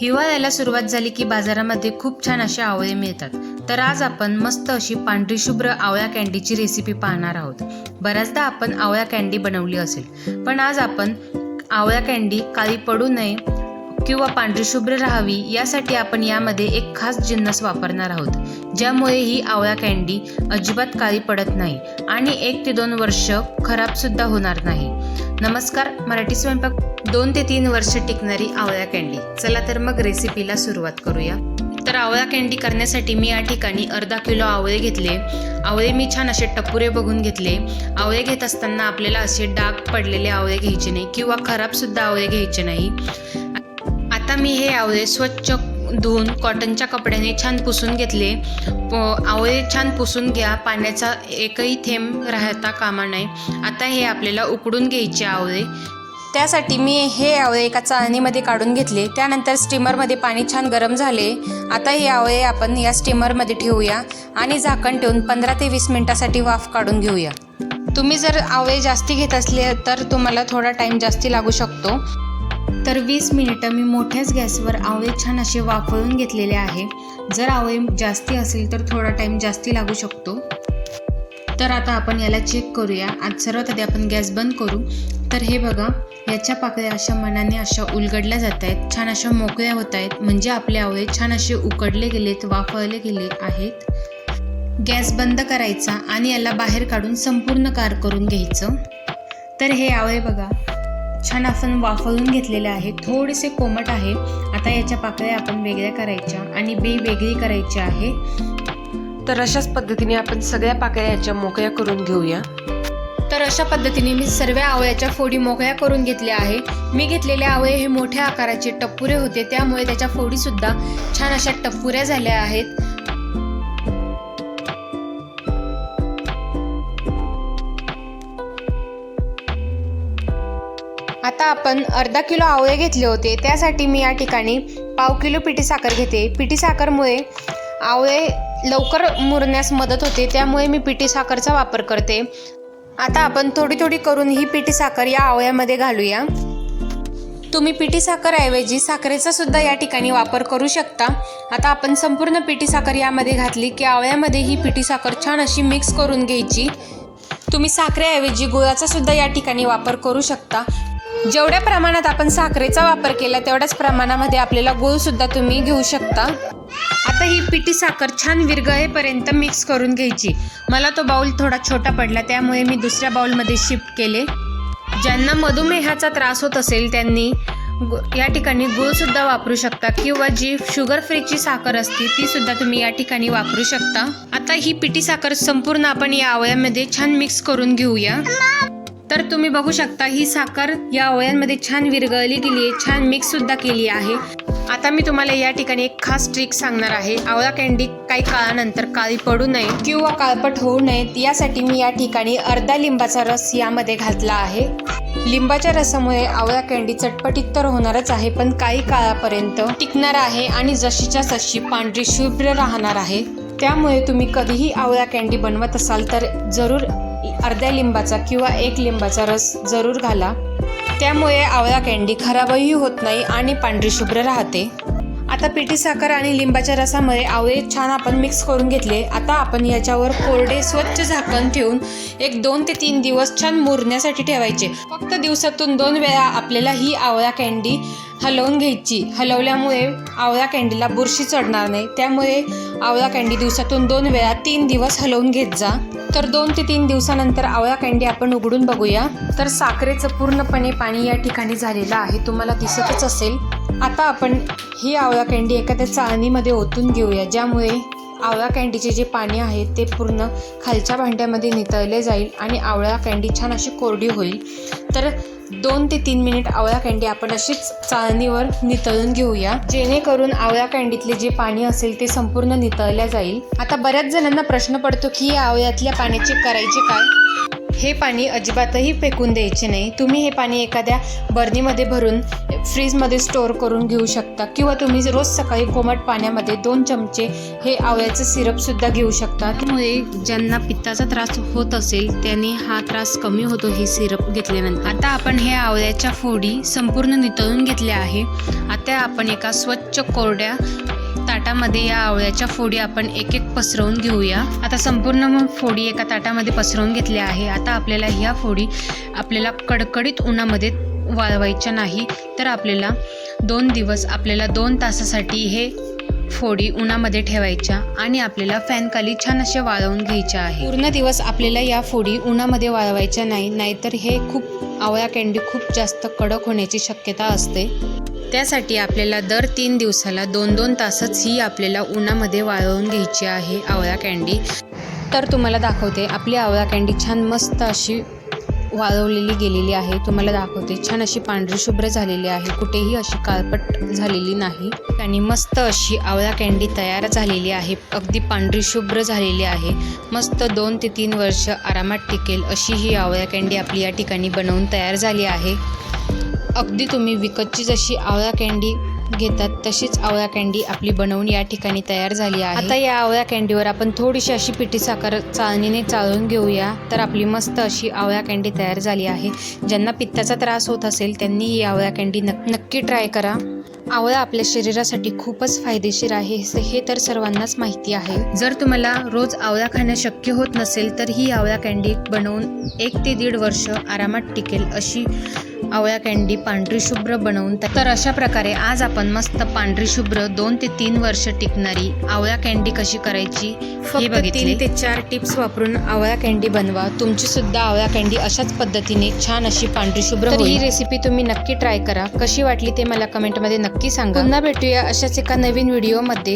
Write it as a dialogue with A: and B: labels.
A: हिवाळ्याला सुरुवात झाली की बाजारामध्ये खूप छान असे आवळे मिळतात. तर आज आपण मस्त अशी पांढरी शुभ्र आवळ्या कॅन्डीची रेसिपी पाहणार आहोत. बऱ्याचदा आपण आवळ्या कॅन्डी बनवली असेल पण आज आपण आवळा कॅन्डी काळी पडू नये किंवा पांढरी शुभ्र राहावी यासाठी आपण यामध्ये एक खास जिन्नस वापरणार आहोत ज्यामुळे ही आवळा कॅन्डी अजिबात काळी पडत नाही आणि एक ते दोन वर्ष खराबसुद्धा होणार नाही. नमस्कार मराठी स्वयंपाक दोन ते तीन वर्ष टिकणारी आवळा कँडी चला तर मग रेसिपीला सुरुवात करूया. तर आवळा कँडी करण्यासाठी मी या ठिकाणी अर्धा किलो आवळे घेतले. आवळे मी छान असे टपुरे बघून घेतले. आवळे घेत असताना आपल्याला असे डाग पडलेले आवळे घ्यायचे नाही किंवा खराबसुद्धा आवळे घ्यायचे नाही. आता मी हे आवळे स्वच्छ धुवून कॉटनच्या कपड्याने छान पुसून घेतले. आवळे छान पुसून घ्या. पाण्याचा एकही थेंब राहता कामा नये. आता हे आपल्याला उकडून घ्यायचे आवळे. त्यासाठी मी हे आवळे एका चाळणीमध्ये काढून घेतले. त्यानंतर स्टीमरमध्ये पाणी छान गरम झाले. आता हे आवळे आपण या स्टीमरमध्ये ठेवूया आणि झाकण ठेवून पंधरा ते वीस मिनिटासाठी वाफ काढून घेऊया. तुम्ही जर आवळे जास्ती घेत असले तर तुम्हाला थोडा टाईम जास्ती लागू शकतो. तर वीस मिनिटं मी मोठ्याच गॅसवर आवळे छान असे वाफळून घेतलेले आहे. जर आवळे जास्ती असेल तर थोडा टाईम जास्ती लागू शकतो. तर आता आपण याला चेक करूया. आज सर्वात आधी आपण गॅस बंद करू. तर हे बघा याच्या पाकळ्या अशा मनाने अशा उलगडल्या जात आहेत छान अशा मोकळ्या होत आहेत म्हणजे आपले आवळे छान असे उकडले गेलेत वाफळले गेले आहेत. गॅस बंद करायचा आणि याला बाहेर काढून संपूर्ण कार करून घ्यायचं. तर हे आवळे बघा छान आपण वाफळून घेतलेले आहे थोडेसे कोमट आहे. आता याच्या पाकळ्या आपण वेगळ्या करायच्या आणि बी वेगळी करायची आहे.
B: तर अशाच पद्धतीने आपण सगळ्या पाकळ्या याच्या मोकळ्या करून घेऊया.
A: तर अशा पद्धतीने मी सर्व आवळ्याच्या फोडी मोकळ्या करून घेतल्या आहे. मी घेतलेले आवळे हे मोठ्या आकाराचे टप्पुरे होते. त्यामुळे त्याच्या फोडी सुद्धा छान अशा टप्पुऱ्या झाल्या आहेत. आता आपण अर्धा किलो आवळे घेतले होते. त्यासाठी मी या ठिकाणी पाव किलो पिठी साखर घेते. पिठी साखरमुळे आवळे लवकर मुरण्यास मदत होते. त्यामुळे मी पिठी साखरचा वापर करते. आता आपण थोडी थोडी करून ही पिठी साखर या आवळ्यामध्ये घालूया. तुम्ही पिठी साखरऐवजी साखरेचा सुद्धा या ठिकाणी वापर करू शकता. आता आपण संपूर्ण पिठी साखर यामध्ये घातली की आवळ्यामध्ये ही पिठी साखर छान अशी मिक्स करून घ्यायची. तुम्ही साखरेऐवजी गुळाचा सुद्धा या ठिकाणी वापर करू शकता. जेवढ्या प्रमाणात आपण साखरेचा वापर केला तेवढ्याच प्रमाणामध्ये आपल्याला गुळ सुद्धा तुम्ही घेऊ शकता. आता ही पिठी साखर छान विरघळेपर्यंत मिक्स करून घ्यायची. मला तो बाउल थोडा छोटा पडला त्यामुळे मी दुसऱ्या बाउलमध्ये शिफ्ट केले. ज्यांना मधुमेहाचा त्रास होत असेल त्यांनी गु- या ठिकाणी गुळसुद्धा वापरू शकता किंवा जी शुगर फ्रीची साखर असते ती सुद्धा तुम्ही या ठिकाणी वापरू शकता. आता ही पिठी साखर संपूर्ण आपण या आवळ्यामध्ये छान मिक्स करून घेऊया. तर तुम्ही बघू शकता ही साखर या आवळ्यांमध्ये छान विरघळली गेली आहे छान मिक्स सुद्धा केली आहे. आता मी तुम्हाला या ठिकाणी एक खास ट्रिक सांगणार आहे. आवळा कँडी काही काळानंतर काळी पडू नये किंवा काळपट होऊ नयेत यासाठी मी या ठिकाणी अर्धा लिंबाचा रस यामध्ये घातला आहे. लिंबाच्या रसामुळे आवळा कँडी चटपटीत तर होणारच आहे पण काही काळापर्यंत टिकणार आहे आणि जशीच्या तशी पांढरी शुभ्र राहणार आहे. त्यामुळे तुम्ही कधीही आवळा कँडी बनवत असाल तर जरूर अर्ध्या लिंबाचा किंवा एक लिंबाचा रस जरूर घाला. त्यामुळे आवळा कँडी खराबही होत नाही आणि पांढरी शुभ्र राहते. आता पिठी साखर आणि लिंबाच्या रसामध्ये आवळे छान आपण मिक्स करून घेतले. आता आपण याच्यावर कोरडे स्वच्छ झाकण ठेवून एक दोन ते तीन दिवस छान मुरण्यासाठी ठेवायचे. फक्त दिवसातून दोन वेळा आपल्याला ही आवळा कॅन्डी हलवून घ्यायची. हलवल्यामुळे आवळा कॅन्डीला बुरशी चढणार नाही. त्यामुळे आवळा कॅन्डी दिवसातून दोन वेळा तीन दिवस हलवून घेत जा. तर दोन ते तीन दिवसानंतर आवळा कॅन्डी आपण उघडून बघूया. तर साखरेचं पूर्णपणे पाणी या ठिकाणी झालेलं आहे. तुम्हाला दिसतच असेल. आता आपण ही आवळा कँडी एखाद्या चाळणीमध्ये ओतून घेऊया ज्यामुळे आवळा कँडीचे जे पाणी आहे ते पूर्ण खालच्या भांड्यामध्ये नितळले जाईल आणि आवळा कँडी छान अशी कोरडी होईल. तर दोन ते तीन मिनिट आवळा कँडी आपण अशीच चाळणीवर नितळून घेऊया. जेणेकरून आवळा कँडीतले जे पाणी असेल ते संपूर्ण नितळल्या जाईल. आता बऱ्याच जणांना प्रश्न पडतो की या आवळ्यातल्या पाण्याची करायचे काय? हे पाणी अजिबातही फेकून द्यायचे नाही. तुम्ही हे पाणी एखाद्या बर्नीमध्ये भरून फ्रीजमध्ये स्टोअर करून घेऊ शकता किंवा तुम्ही रोज सकाळी कोमट पाण्यामध्ये दोन चमचे हे आवळ्याचं सिरपसुद्धा घेऊ शकता. त्यामुळे ज्यांना पित्ताचा त्रास होत असेल त्यांनी हा त्रास कमी होतो हे सिरप घेतल्यानंतर. आता आपण हे आवळ्याच्या फोडी संपूर्ण नितळून घेतल्या आहे. आता आपण एका स्वच्छ कोरड्या ताटामध्ये या आवळ्याच्या फोडी आपण एक एक पसरवून घेऊया. आता संपूर्ण मग फोडी एका ताटामध्ये पसरवून घेतल्या आहे. आता आपल्याला ह्या फोडी आपल्याला कडकडीत उन्हामध्ये वाळवायच्या नाही तर आपल्याला दोन दिवस आपल्याला दोन तासासाठी हे फोडी उन्हामध्ये ठेवायच्या आणि आपल्याला फॅनखाली छान असे वाळवून घ्यायच्या आहे. पूर्ण दिवस आपल्याला या फोडी उन्हामध्ये वाळवायच्या नाही नाहीतर हे खूप आवळा कँडी खूप जास्त कडक होण्याची शक्यता असते. त्यासाठी आपल्याला दर तीन दिवसाला दोन दोन तासच ही आपल्याला उन्हामध्ये वाळवून घ्यायची आहे आवळा कँडी तर तुम्हाला दाखवते आपली आवळा कँडी छान मस्त अशी वाळवलेली गेलेली आहे. तुम्हाला दाखवते छान अशी पांढरी शुभ्र झालेली आहे. कुठेही अशी काळपट झालेली नाही. आणि मस्त अशी आवळा कँडी तयार झालेली आहे. अगदी पांढरी शुभ्र झालेली आहे. मस्त दोन ते तीन वर्ष आरामात टिकेल अशी ही आवळा कँडी आपली या ठिकाणी बनवून तयार झाली आहे. अगदी तुम्ही विकतची जशी आवळा कँडी घेतात तशीच आवळा कँडी आपली बनवून या ठिकाणी तयार झाली आहे. आता या आवळा कँडीवर आपण थोडीशी अशी पिठी साखर चाळणीने चाळून घेऊया. तर आपली मस्त अशी आवळा कँडी तयार झाली आहे. ज्यांना पित्ताचा त्रास होत असेल त्यांनी ही आवळा कँडी नक्की ट्राय करा. आवळा आपल्या शरीरासाठी खूपच फायदेशीर आहे हे तर सर्वांनाच माहिती आहे. जर तुम्हाला रोज आवळा खाणं शक्य होत नसेल तर ही आवळा कँडी बनवून एक ते दीड वर्ष आरामात टिकेल अशी आवळा कँडी पांढरी शुभ्र बनवून तर अशा प्रकारे आज आपण मस्त पांढरी शुभ्र दोन ते तीन वर्ष टिकणारी आवळा कँडी कशी करायची हे
B: फक्त
A: बघितले. तीन ते चार टिप्स वापरून आवळा कँडी बनवा. तुमची सुद्धा आवळा कँडी अशाच पद्धतीने छान अशी पांढरी शुभ्र तर ही रेसिपी तुम्ही नक्की ट्राय करा. कशी वाटली ते मला कमेंटमध्ये नक्की सांगा. पुन्हा भेटूया अशाच एका नवीन व्हिडिओमध्ये